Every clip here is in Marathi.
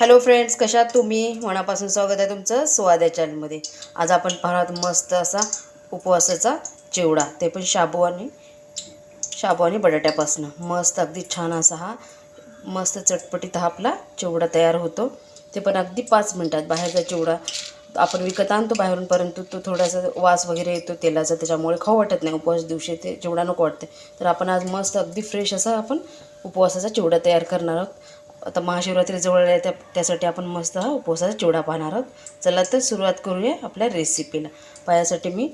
हॅलो फ्रेंड्स कशात तुम्ही? मनापासून स्वागत आहे तुमचं स्वाद्या चॅनलमध्ये आज आपण पाहत मस्त असा उपवासाचा चिवडा. ते पण शाबू आणि शाबू आणि बटाट्यापासून. मस्त अगदी छान असा हा मस्त चटपटीत हा आपला चिवडा तयार होतो. ते पण अगदी पाच मिनटात. बाहेरचा चिवडा आपण विकत आणतो बाहेरून परंतु तो थोडासा वास वगैरे येतो तेलाचा त्याच्यामुळे खाऊ वाटत नाही. उपवास दिवशी ते चिवडा नको वाटते तर आपण आज मस्त अगदी फ्रेश असा आपण उपवासाचा चिवडा तयार करणार आहोत. आता महाशिवरात्री जवळ आहे त्या त्यासाठी आपण मस्त हा उपवासाचा चिवडा पाहणार आहोत. चला तर सुरुवात करूया आपल्या रेसिपीला पायासाठी मी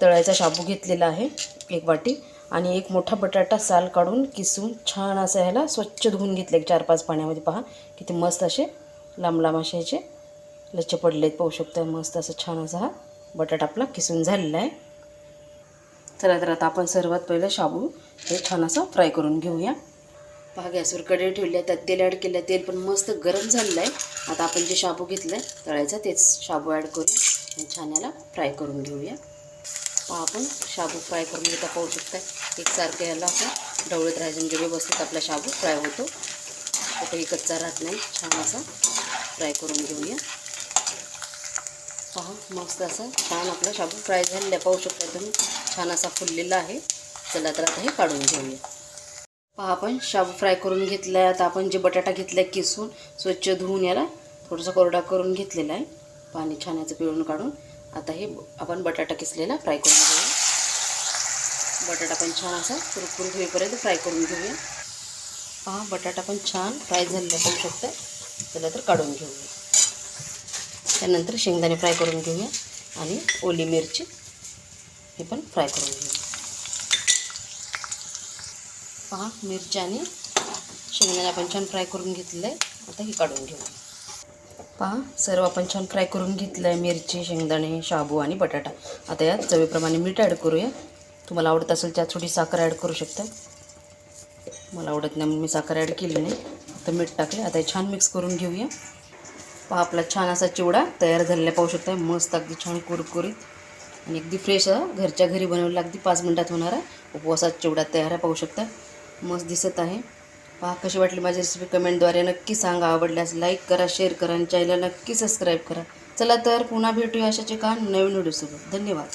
तळ्याचा शाबू घेतलेला आहे एक वाटी. आणि एक मोठा बटाटा साल काढून किसून छान असं ह्याला स्वच्छ धुवून घेतले एक चार पाच पाण्यामध्ये. पहा किती मस्त असे लांब लांब असे ह्याचे लच्छ पडले आहेत पाहू शकता मस्त असं छान असा हा बटाटा आपला किसून झालेला आहे. चला तर आता आपण सर्वात पहिलं शाबू हे छान असं फ्राय करून घेऊया. पहा गॅसवर कढई ठेवली आहे त्यात तेल ॲड केलं आहे. तेल पण मस्त गरम झालेलं आहे. आता आपण जे शाबू घेतलं आहे तळायचं तेच शाबू ॲड करून आणि छान याला फ्राय करून घेऊया. पहा आपण शाबू फ्राय करून घेता पाहू शकता एकसारखं याला असं ढवळत राहायचं म्हणजे व्यवस्थित आपला शाबू फ्राय होतो. कुठेही कच्चा राहत नाही. छान असा फ्राय करून घेऊया. पहा मस्त असा छान आपला शाबू फ्राय झालेला आहे. पाहू शकता तुम्ही छान असा फुललेला आहे. चला तर आता हे काढून घेऊया. पहा आपण शाबू फ्राय करून घेतला आहे आता आपण जे बटाटा घेतला आहे किसून स्वच्छ धुवून याला थोडासा कोरडा करून घेतलेला आहे. पाणी छान याचं पिळून काढून. आता हे आपण बटाटा किसलेला फ्राय करून घेऊया. बटाटा पण छान असा कुरकुरीत होईपर्यंत फ्राय करून घेऊया. पहा बटाटा पण छान फ्राय झालेला पाहू शकतं. त्याला तर काढून घेऊया. त्यानंतर शेंगदाणे फ्राय करून घेऊया. आणि ओली मिरची हे पण फ्राय करून घेऊया. पहा मिरची आणि शेंगदाणे आपण छान फ्राय करून घेतलं. आहे आता हे काढून घेऊ. पहा सर्व आपण छान फ्राय करून घेतलं आहे मिरची शेंगदाणे शाबू आणि बटाटा. आता यात चवीप्रमाणे मीठ ॲड करूया. तुम्हाला आवडत असेल त्यात थोडी साखर ॲड करू शकता. मला आवडत नाही म्हणून मी साखर ॲड केली नाही. तर मीठ टाकले आता हे छान मिक्स करून घेऊया. पहा आपला छान असा चिवडा तयार झालेला पाहू शकता मस्त अगदी छान कुरकुरीत. आणि अगदी फ्रेश घरच्या घरी बनवलेला अगदी पाच मिनटात होणारा उपवासात चिवडा तयार आहे पाहू शकता मस्त दिसत आहे. पहा कशी वाटली माझी रेसिपी कमेंटद्वारे नक्की सांगा. आवडल्यास लाईक करा शेअर करा आणि चॅनलला नक्की सबस्क्राईब करा. चला तर पुन्हा भेटूया अशाचे का नवीन व्हिडिओसोबत धन्यवाद.